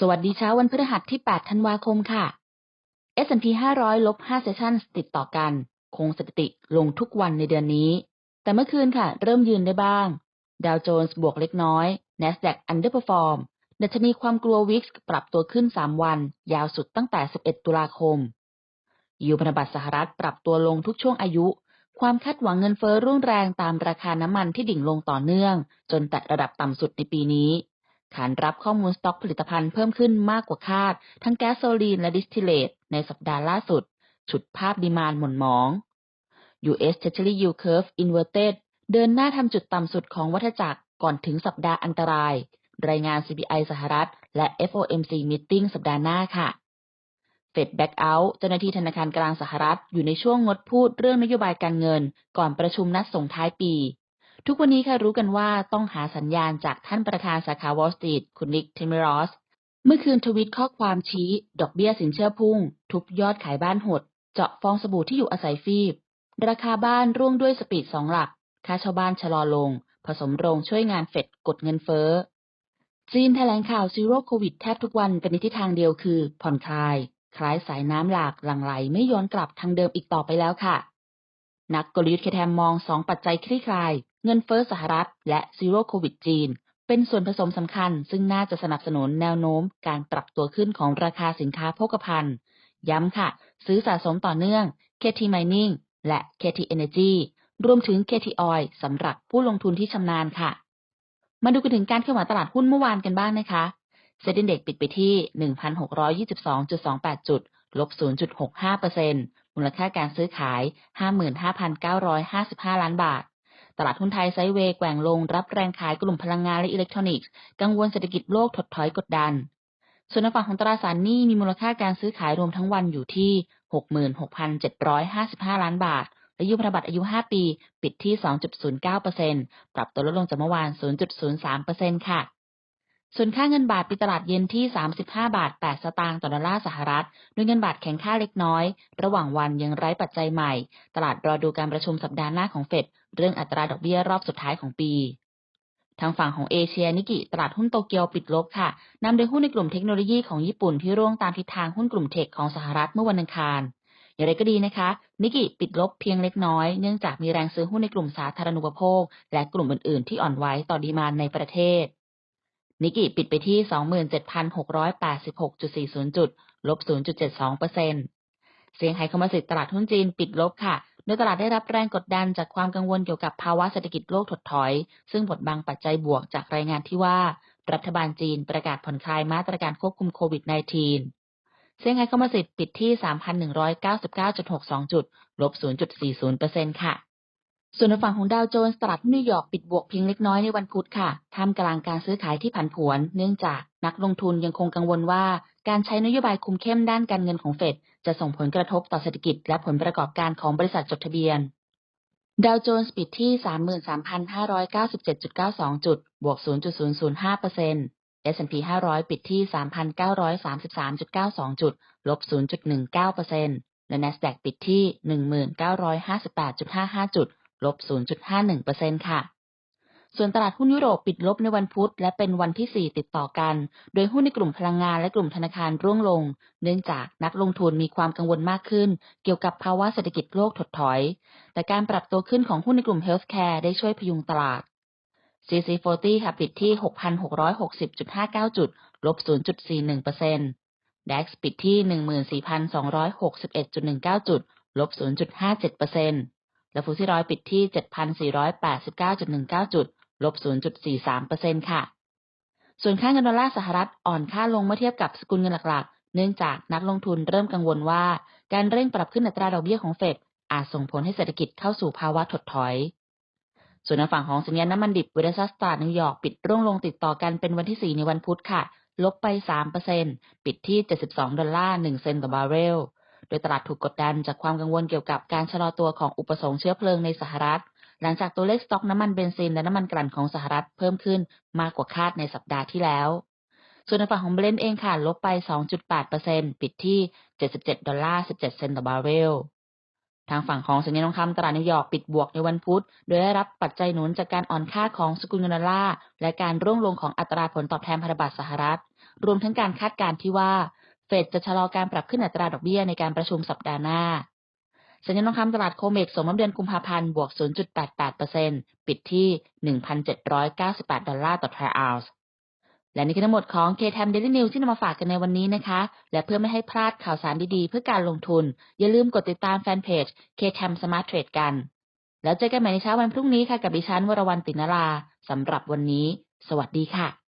สวัสดีเช้าวันพฤหัสที่ 8 ธันวาคมค่ะ S&P 500 ลบ 5 เซสชั่นติดต่อกัน คงสถิติลงทุกวันในเดือนนี้ แต่เมื่อคืนค่ะ เริ่มยืนได้บ้าง ดาวโจนส์บวกเล็กน้อย NASDAQ underperform ดัชนีความกลัววิกปรับตัวขึ้น 3 วัน ยาวสุดตั้งแต่ 11 ตุลาคม ยูพันธบัตรสหรัฐปรับตัวลงทุกช่วงอายุ ความคาดหวังเงินเฟ้อรุ่งแรงตามราคาน้ำมันที่ดิ่งลงต่อเนื่อง จนแตะระดับต่ำสุดในปีนี้ ขานรับข้อมูลสต็อกผลิตภัณฑ์เพิ่มขึ้นมากกว่าคาด ทั้งแก๊สโซลีนและดิสทิเลตในสัปดาห์ล่าสุด ฉุดภาพดีมานหม่นหมอง U.S. Treasury Yield Curve Inverted เดินหน้าทำจุดต่ำสุดของวัฏจักรก่อนถึงสัปดาห์อันตราย รายงาน CPI สหรัฐ และ FOMC Meeting สัปดาห์หน้าค่ะ เฟดแบ็กเอาท์เจ้าหน้าที่ธนาคารกลางสหรัฐอยู่ในช่วงงดพูดเรื่องนโยบายการเงิน ก่อนประชุมนัดส่งท้ายปี ทุกวันนี้ค่ะรู้กันว่าต้องหาสัญญาณจากท่านประธานสาขาวอลสตรีทคุณนิกเทมิรอส เมื่อคืนทวิตข้อความชี้ ดอกเบี้ยสินเชื่อพุ่ง ทุบยอดขายบ้านหด เจาะฟองสบู่ที่อยู่อาศัยฟีบ ราคาบ้านร่วงด้วยสปีดสองหลัก ค่าเช่าบ้านชะลอลง ผสมโรงช่วยงานเฟดกดเงินเฟ้อ จีนแถลงข่าวซีโร่โควิดแทบทุกวันเป็นในทิศทางเดียวคือ ผ่อนคลาย คล้ายสายน้ำหลากหลั่งไหลไม่ย้อนกลับทางเดิมอีกต่อไปแล้วค่ะ นักกลยุทธ์เคแทมมองสองปัจจัยคลี่คลาย เงินเฟ้อสหรัฐ และซีโร่โควิดจีน เป็นส่วนผสมสำคัญ ซึ่งน่าจะสนับสนุนแนวโน้มการปรับตัวขึ้นของราคาสินค้าโภคภัณฑ์ ย้ำค่ะ ซื้อสะสมต่อเนื่อง KT Mining และ KT Energy รวมถึง KT Oil สำหรับผู้ลงทุนที่ชำนาญค่ะ มาดูกันถึงการเคลื่อนไหวตลาดหุ้นเมื่อวานกันบ้างนะคะเซ็นดินเด็กปิดไปที่ 1,622.28 จุด ลบ 0.65%มูลค่าการซื้อขาย 55,955 ล้านบาท ตลาดหุ้นไทยไซเวย์แกว่งลง รับแรงขายกลุ่มพลังงานและอิเล็กทรอนิกส์ กังวลเศรษฐกิจโลกถดถอยกดดัน ส่วนในฝั่งของตราสารหนี้มีมูลค่าการซื้อขายรวมทั้งวันอยู่ที่ 66,755 ล้านบาท และยูพันธบัตรอายุ 5 ปี ปิดที่ 2.09%ปรับตัวลดลงจากเมื่อวาน 0.03%ค่ะ ส่วนค่าเงินบาทปิดตลาดเย็นที่ 35 บาท 8 สตางค์ต่อดอลลาร์สหรัฐโดยเงินบาทแข็งค่าเล็กน้อย ระหว่างวันยังไร้ปัจจัยใหม่ ตลาดรอดูการประชุมสัปดาห์หน้าของเฟดเรื่องอัตราดอกเบี้ยรอบสุดท้ายของปี ทางฝั่งของเอเชียนิกิตลาดหุ้นโตเกียวปิดลบค่ะ นำโดยหุ้นในกลุ่มเทคโนโลยีของญี่ปุ่นที่ร่วงตามทิศทางหุ้นกลุ่มเทคของสหรัฐเมื่อวันอังคารอย่างไรก็ดีนะคะ นิกิปิดลบเพียงเล็กน้อย เนื่องจากมีแรงซื้อหุ้นในกลุ่มสาธารณูปโภค และกลุ่มอื่น ๆ ที่อ่อนไหวต่อดีมานในประเทศ นิกิปิดไปที่ 27,686.40 จุด ลบ 0.72%เซี่ยงไฮ้คอมมิสิตตลาดหุ้นจีนปิดลบค่ะ โดยตลาดได้รับแรงกดดันจากความกังวลเกี่ยวกับภาวะเศรษฐกิจโลกถดถอย ซึ่งบดบังปัจจัยบวกจากรายงานที่ว่ารัฐบาลจีนประกาศผ่อนคลายมาตรการควบคุมโควิด -19 เซี่ยงไฮ้คอมมิสิตปิดที่ 3,199.62 จุด ลบ 0.40%ค่ะ ส่วนฝั่งของดาวโจนส์ตลาดนนิวยอร์กปิดบวกเพียงเล็กน้อยในวันพุธค่ะ ท่ามกลางการซื้อขายที่ผันผวน เนื่องจากนักลงทุนยังคงกังวลว่า การใช้นโยบายคุมเข้มด้านการเงินของเฟดจะส่งผลกระทบต่อเศรษฐกิจและผลประกอบการของบริษัทจดทะเบียน ดาวโจนส์ปิดที่ 33,597.92 จุด บวก 0.005% S&P 500 ปิดที่ 3,933.92 จุด ลบ 0.19%และ NASDAQ ปิดที่ 1958.55 จุด ลบ 0.51%ค่ะ ส่วนตลาดหุ้นยุโรปปิดลบในวันพุธ และเป็นวันที่ 4 ติดต่อกัน โดยหุ้นในกลุ่มพลังงานและกลุ่มธนาคารร่วงลง เนื่องจากนักลงทุนมีความกังวลมากขึ้น เกี่ยวกับภาวะเศรษฐกิจโลกถดถอย แต่การปรับตัวขึ้นของหุ้นในกลุ่มเฮลท์แคร์ได้ช่วยพยุงตลาด CC40 ค่ะปิดที่ 6,660.59 จุด ลบ 0.41% DAX ปิดที่ 14,261.19 จุด ลบ 0.57% และฟุตซี่ร้อยปิดที่ 7,489.19 จุด ลบ 0.43%ค่ะ ส่วนค่าเงินดอลลาร์สหรัฐอ่อนค่าลงเมื่อเทียบกับสกุลเงินหลักๆ เนื่องจากนักลงทุนเริ่มกังวลว่า การเร่งปรับขึ้นอัตราดอกเบี้ยของเฟดอาจส่งผลให้เศรษฐกิจเข้าสู่ภาวะถดถอย ส่วนในฝั่งของสัญญาณน้ำมันดิบเวสซัสตาร์นิวยอร์กปิดร่วงลงติดต่อกันเป็นวันที่ 4 ในวันพุธค่ะ ลบไป 3%ปิดที่ 72 ดอลลาร์ 1 เซนต์ต่อบาร์เรล โดยตลาดถูกกดดันจากความกังวลเกี่ยวกับการชะลอตัวของอุปสงค์เชื้อเพลิงในสหรัฐ หลังจากตัวเลขสต็อกน้ำมันเบนซินและน้ำมันกลั่นของสหรัฐเพิ่มขึ้นมากกว่าคาดในสัปดาห์ที่แล้ว ส่วนในฝั่งของเบรนท์เองค่ะลบไป 2.8%ปิดที่ 77 ดอลลาร์ 17 เซนต์ต่อบาร์เรลทางฝั่งของสัญญาณทองคำตลาดนิวยอร์กปิดบวกในวันพุธ โดยได้รับปัจจัยหนุนจากการอ่อนค่าของสกุลเงินดอลลาร์และการร่วงลงของอัตราผลตอบแทนพันธบัตรสหรัฐ รวมทั้งการคาดการณ์ที่ว่า ดจะชะลอการปรับขึ้นอัตราดอกเบี้ยในการประชุมสัปดาห์หน้า สัญญาณทองคำตลาดโคเมกสมน้ำเดือนกุมภาพันธ์บวก 0.88%ปิดที่ 1,798 ดอลลาร์ต่อทรัลล์และนี่คือทั้งหมดของ KTM Daily News ที่นำมาฝากกันในวันนี้นะคะ และเพื่อไม่ให้พลาดข่าวสารดีๆ เพื่อการลงทุน อย่าลืมกดติดตามแฟนเพจ KTM Smart Trade กัน แล้วเจอกันใหม่ในเช้าวันพรุ่งนี้ค่ะ กับดิฉันวรวรรณตินราสำหรับวันนี้ สวัสดีค่ะ